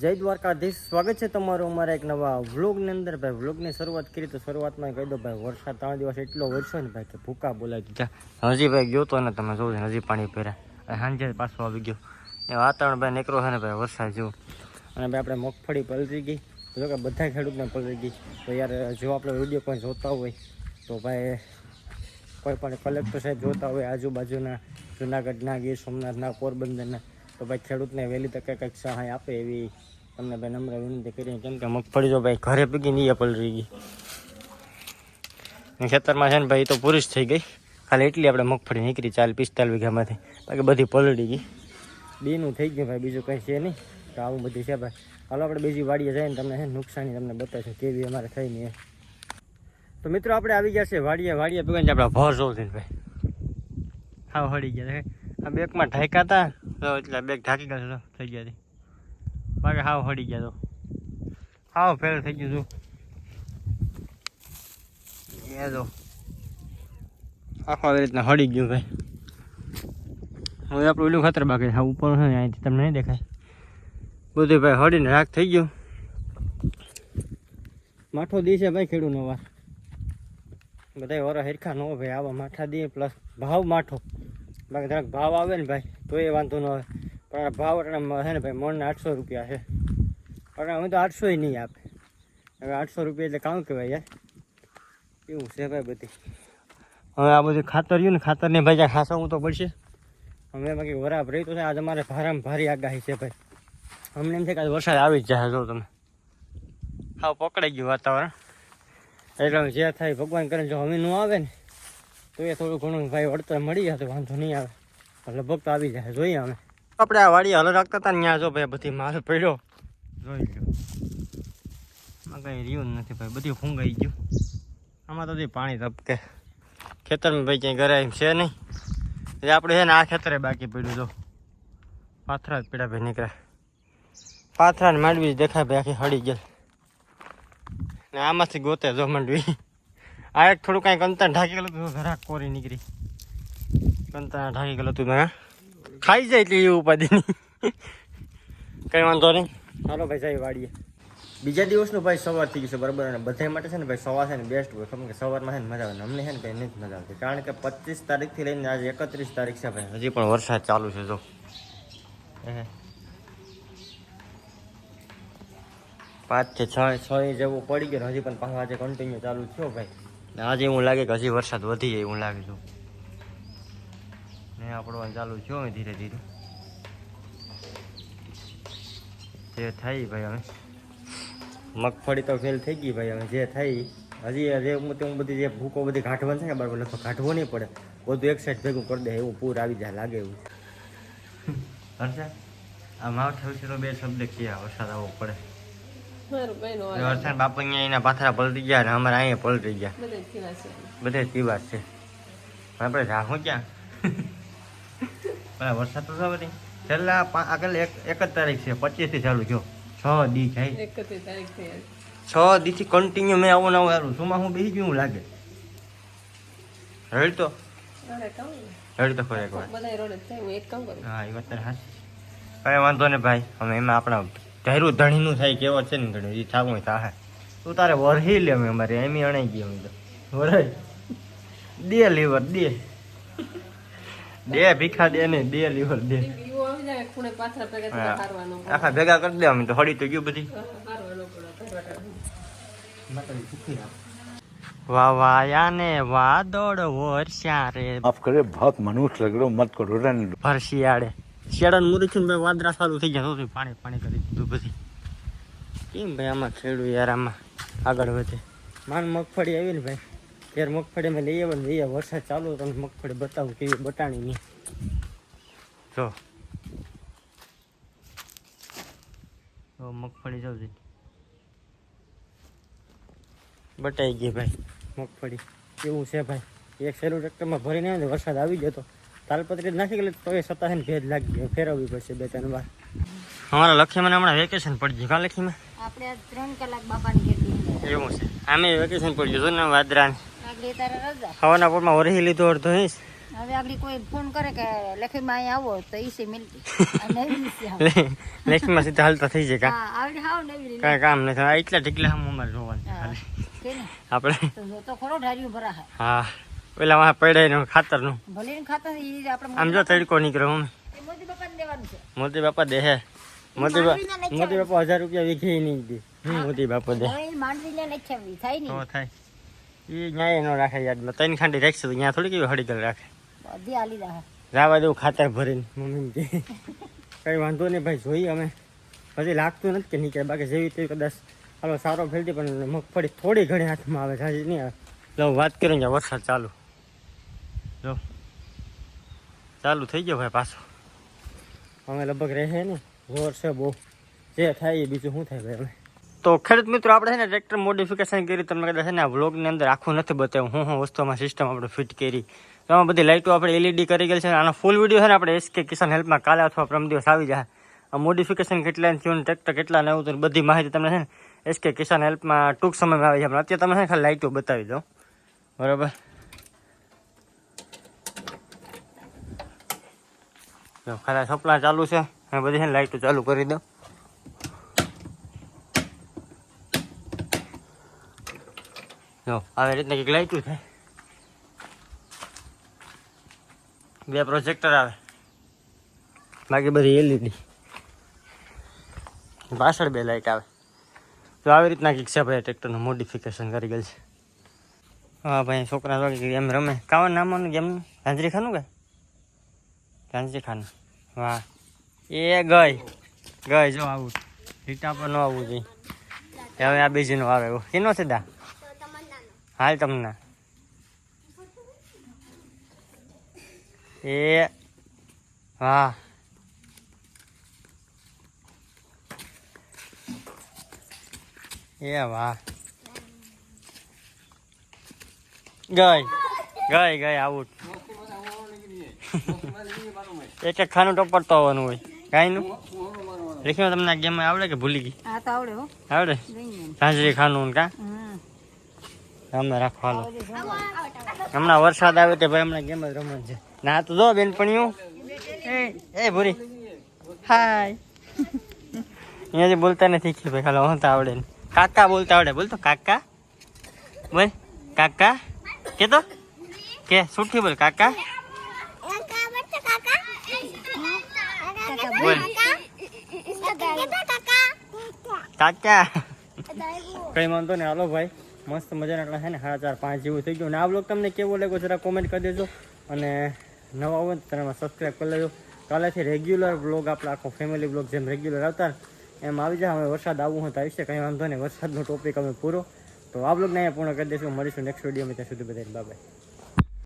જય દ્વારકાધીશ. સ્વાગત છે તમારું અમારા એક નવા વ્લોગની અંદર. ભાઈ, વ્લોગની શરૂઆત કરી તો શરૂઆતમાં કહી દો, ભાઈ, વરસાદ ત્રણ દિવસ એટલો વરસ્યો ને ભાઈ કે ભૂકા બોલાવી દીધા. હજી ભાઈ ગયો તો ને તમે જોઉં હજી પાણી ભર્યા. સાંજે પાછો આવી ગયો. એ વાતાવરણ ભાઈ નીકળો છે ને ભાઈ, વરસાદ જેવું. અને ભાઈ, આપણે મગફળી પલરી ગઈ. જો કે બધા ખેડૂતને પલરી ગઈ. તો યાર, જો આપણે વીડિયો કોઈ જોતા હોય, તો ભાઈ, કોઈ પણ કલેક્ટર સાહેબ જોતા હોય, આજુબાજુના જુનાગઢના ગીર સોમનાથના પોરબંદરના તો ભાઈ ખેડૂતને વહેલી તકે કંઈક સહાય આપે એવી તમને ભાઈ નમ્ર વિનંતી કરી કેમ કે મગફળી જો ભાઈ ઘરે પીગી નહીં પલરી ગઈ. ખેતરમાં છે ને ભાઈ તો પૂરી જ થઈ ગઈ. ખાલી એટલી આપણે મગફળી નીકળી ચાલ પિસ્તાલીસ વીઘામાંથી. બાકી બધી પલળી ગઈ. બીનું થઈ ગયું ભાઈ, બીજું કંઈ છે નહીં. તો આવું બધું છે ભાઈ. હાલો આપણે બીજી વાડીએ જઈને તમને છે નુકસાની તમને બતાવશું કેવી અમારે થઈ નહીં તો મિત્રો, આપણે આવી ગયા છે વાડીએ. વાડીએ પીવાની આપણે ભર જોઉં ભાઈ. હા હળી ગયા. આ બેગમાં ઢાંકા હતા તો એટલે બેગ ઢાંકી ગયો થઈ ગયા હતી બાકી હાવ હળી ગયા તો. હાવ ફેલ થઈ ગયું હતું એ જો. આખો રીતના હળી ગયું ભાઈ. હવે આપણું ઓલું ખતર બાકી હા, ઉપર છે અહીંથી તમને નહીં દેખાય. બધું ભાઈ હળીને રાખ થઈ ગયું. માઠો દી છે ભાઈ ખેડૂત વાર. બધા વર હરખા ભાઈ, આવા માઠા દે, પ્લસ ભાવ માઠો. બાકી જરાક ભાવ આવે ને ભાઈ તો એ વાંધો ન આવે. પણ આ ભાવ એટલે છે ને ભાઈ, મણને આઠસો રૂપિયા છે. પણ અમે તો આઠસો નહીં આપે. હવે આઠસો રૂપિયા એટલે કામ કહેવાય યાર. એવું છે ભાઈ બધી? હવે આ બધું ખાતર રહ્યું ને ખાતરને ભાઈ જ્યાં ખાસવું તો પડશે. અમે બાકી વરાપ રહી તો છે, આજ અમારે ભારામાં ભારી આગાહી છે ભાઈ. અમને એમ છે કે આજે વરસાદ આવી જ જાય, જો તમે. હાવ પકડાઈ ગયું વાતાવરણ. એટલે જે થાય ભગવાન કરે જો અમે ન આવે ને તો એ થોડું ઘણું ભાઈ વળતર મળી જાય તો વાંધો નહીં આવે. લગભગ તો આવી જાય જોઈએ અમે. આપણે આ વાડી હલ રાખતા હતા ને ત્યાં જો ભાઈ બધી માલ પડ્યો. જોઈ લો આમાં કંઈ રહ્યું જ નથી ભાઈ બધું ફૂંગાઈ ગયું. આમાં તો પાણી તપકે. ખેતરમાં ભાઈ ક્યાંય ઘરે છે નહીં. એટલે આપણે છે ને આ ખેતરે બાકી પડ્યું જો. પાથરા જ પીડા ભાઈ નીકળ્યા. પાથરા ને માંડવી દેખાય ભાઈ આખી હળી ગયેલ. ને આમાંથી ગોતે જો માંડવી. આ એક થોડું કાંઈક અંતર ઢાંકી ગયેલું હતું જરાક કોરી નીકળી. અંતર ઢાંકી ગયેલું હતું મેં. ખાઈ જાય એટલે એ ઉપાધિની. કંઈ વાંધો નહીં. ચાલો ભાઈ જાય વાડીએ. બીજા દિવસનું ભાઈ સવાર થઈ ગયું છે બરાબર? અને બધા માટે છે ને ભાઈ સવાર છે ને બેસ્ટ હોય. કેમ કે સવારમાં છે ને મજા આવે. અમને છે ને ભાઈ નથી મજા આવતી. કારણ કે પચીસ તારીખથી લઈને આજે એકત્રીસ તારીખ છે ભાઈ. હજી પણ વરસાદ ચાલુ છે જો. હે. પાંચથી છ. છ જેવું પડી ગયું ને હજી પણ પાંચ આજે કન્ટિન્યુ ચાલુ થયો ભાઈ. આજે એવું લાગે કે હજી વરસાદ વધી જાય એવું લાગે છું. ને આપણો ચાલુ થયો અમે ધીરે ધીરે. જે થાય ભાઈ અમે મગફળી તો ફેલ થઈ ગઈ ભાઈ અમે જે થાય હજી જે હું બધી જે ભૂકો બધી કાઢવાની છે ને બરાબર લગભગ કાઢવો નહીં પડે. બધું એક સાઈડ ભેગું કરી દે, એવું પૂર આવી જાય, લાગે એવું. હર્ષા, આ માવઠા વિશે તો બે શબ્દ કયા વરસાદ આવવો પડે. વરસાદ બાપા અહીંયા એના પાથરા પલટી ગયા ને અમારે અહીંયા પલટી ગયા. બધે પીવા છે. આપણે રાખું ક્યાં? બરાબર વરસાદ તો ખબર નહીં છેલ્લા આગળ એક એક જ તારીખ છે પચીસથી ચાલુ જો. છ દી જાય. છ. દી થી કન્ટિન્યુ મેં આવું નવું હારું. સુમાં હું બેસી ગયું લાગે? રડ તો? રડ તો ખરે એકવાર બધાય રોડ જ થાય. હું એક હા એ વાત હા હાચી. કઈ વાંધો ને ભાઈ અમે એમાં આપણા ધાર્યું ધણીનું થાય કેવો છે ને ઘણું એ થાકું થાહે. તું તારે વરહી લે મેં મારે એમ અણાઈ ગયો મેં તો. વરાય દે લીવર દે. દે ભીખા દે ને દે લીવર દે. આખા ભેગા કરી દે અમે તો હળી તો ગયું બધી. વાવાયા ને વાદળ વરસ્યા રે. આપ કરે ભક મનુષ્ય લગડો મત કરો રે ભરશિયાળે. શેડાને મૂરી છું ભાઈ વાદરા ચાલુ થઈ ગયા તો પાણી પાણી કરી દીધું પછી કેમ ભાઈ આમાં ખેડું યાર આમાં આગળ વધે. માન મગફળી આવી ને ભાઈ. ત્યારે મગફળીમાં લઈ આવે ને લઈએ વરસાદ ચાલુ તમને મગફળી બતાવું કેવી બટાણીની. જો. મગફળી જવું બટાઈ ગઈ ભાઈ મગફળી. એવું છે ભાઈ? એક સેલું ટ્રેક્ટરમાં ભરીને વરસાદ આવી ગયો હતો તાલપત્રી નાખી ગયેલી તો એ છતાં છે ને ભેજ લાગી ગયો. ફેરવવી પડશે બે ત્રણ વાર. અમારા લખીમાં હમણાં વેકેશન પડી ગયું કાં લખીમાં? આપણે ત્રણ કલાક બાપાની ખેતી એવું છે. આમે વેકેશન પડી ગયું ને વાદરા આગળ તારે રજા. હવાના પોરમાં ઓરહી લીધો અડધો ઇંચ હવે આગળ કોઈ ફોન કરે કે લખીમાં અહીંયા આવો તો ઈસે મિલતી. લેખમાં સીધા હાલતા થઈ જાય. કાંઈ કામ નથી. એટલા ઢીકલા હમ અમારે જોવાનું છે હા. ખાલી. કે ને આપણે તો ખરો ઢાર્યું ભરા હા. પેલા માં પડે ખાતરનું. ખાતરનું આમ જો તડકો નીકળ્યો હું. મોદી મોતી બાપા દે હે. મોતી બાપા મોતી બાપા હજાર રૂપિયા વીખી નહીં દે. હું મોતી બાપા દે. થાય ને એ ન્યાય ન રાખે યાદમાં ત્રણ ખાંડી રાખશે તો ત્યાં થોડી કેવી હળીગલ રાખે. બધી આલી દા રાવા દેવું ખાતર ભરીને મમ્મી કઈ વાંધો નહીં ભાઈ જોઈએ અમે. પછી લાગતું નથી કે નીકળે. બાકી જેવી તેવી કદાચ હાલો સારો ફેલતી પણ મગફળી થોડી ઘણી હાથમાં આવે નહીં આવે. વાત કરું ત્યાં વરસાદ ચાલુ. જો. ચાલુ થઈ ગયો ભાઈ પાછો. અમે લગભગ રહે ને? જોર છે બહુ. જે થાય એ બીજું શું થાય ભાઈ તો ખેડૂત મિત્રો આપણે છે ને ટ્રેક્ટર મોડિફિકેશન કરી તમને કદાચ છે ને આ વ્લોગની અંદર આખું નથી બતાવ્યું હું હું વસ્તુમાં સિસ્ટમ આપણે ફિટ કરી. તો આમાં બધી લાઇટો આપણે એલઈડી કરી ગયેલી છે આનો ફૂલ વીડિયો છે ને આપણે એસકે કિસાન હેલ્પમાં કાલે અથવા પ્રમ દિવસ આવી જાય. આ મોડિફિકેશન કેટલા થયું ટ્રેક્ટર કેટલા નવું તો બધી માહિતી તમને છે ને એસકે કિસાન હેલ્પમાં ટૂંક સમયમાં આવી જાય. પણ અત્યારે તમે છે ખાલી લાઇટો બતાવી દો બરાબર? જો, ખાલી સપ્લાય ચાલુ છે. અને બધી છે લાઇટો ચાલુ કરી દો. જો, આવી રીતના કંઈક લાઇટો થાય બે પ્રોજેક્ટર આવે. બાકી બધી એલઈડી પાછળ બે લાઇટ આવે. તો આવી રીતના કંઈક છે ભાઈ ટ્રેક્ટરનું મોડિફિકેશન કરી ગયેલ છે. હા, ભાઈ, છોકરા એમ રમે. કાવાનું નામનું ગેમનું હાજરી ખાનું કે? ઝાંઝરી ખાન વાહ. એ ગઈ. ગઈ જો આવું. રીટા પર ન આવવું જોઈએ. હવે આ બીજીનો આવે એવું કેનો છે દા? હાલ તમને. એ, વાહ. એ, વાહ. ગઈ. ગઈ ગઈ, આવું. એક એક ખાનું ટપડતો આવવાનું હોય. ગાયનું? લેખીમાં તમને આ ગેમ આવડે કે ભૂલી ગઈ? તો આવડે હો. આવડે? સાંજરી ખાનું કા? અમે રાખો હાલો. હમણાં વરસાદ આવે તે ભાઈ હમણાં ગેમ જ રમવાનું છે. ના તો જો બેનપણીયું એ. એ ભૂરી. હાય. અહીંયાથી બોલતા નથી કે ભાઈ ખાલી હું તો આવડે ને. કાકા બોલતા આવડે. બોલતો કાકા. બોલ. કાકા. કે તો કે સુઠી બોલ કાકા. બોલ. કાકા. કઈ વાંધો ને હાલો ભાઈ. મસ્ત મજાના એટલા છે ને સાડા ચાર પાંચ જેવું થઈ ગયું. અને આ બ્લોગ તમને કેવો લાગ્યો જરા કોમેન્ટ કરી દેજો. અને નવા હોય તો તમે સબસ્ક્રાઈબ કરી લેજો. કાલેથી રેગ્યુલર બ્લોગ આપણે આખો ફેમિલી બ્લોગ જેમ રેગ્યુલર આવતા એમ આવી જાય. હવે વરસાદ આવવું હોય તો આવી છે કંઈ વાંધો નહીં. વરસાદનો ટોપિક અમે પૂરો. તો આ બ્લોગને અહીંયા પૂર્ણ કરી દઈશું. મળીશું નેક્સ્ટ વિડીયોમાં ત્યાં સુધી બધાને બાય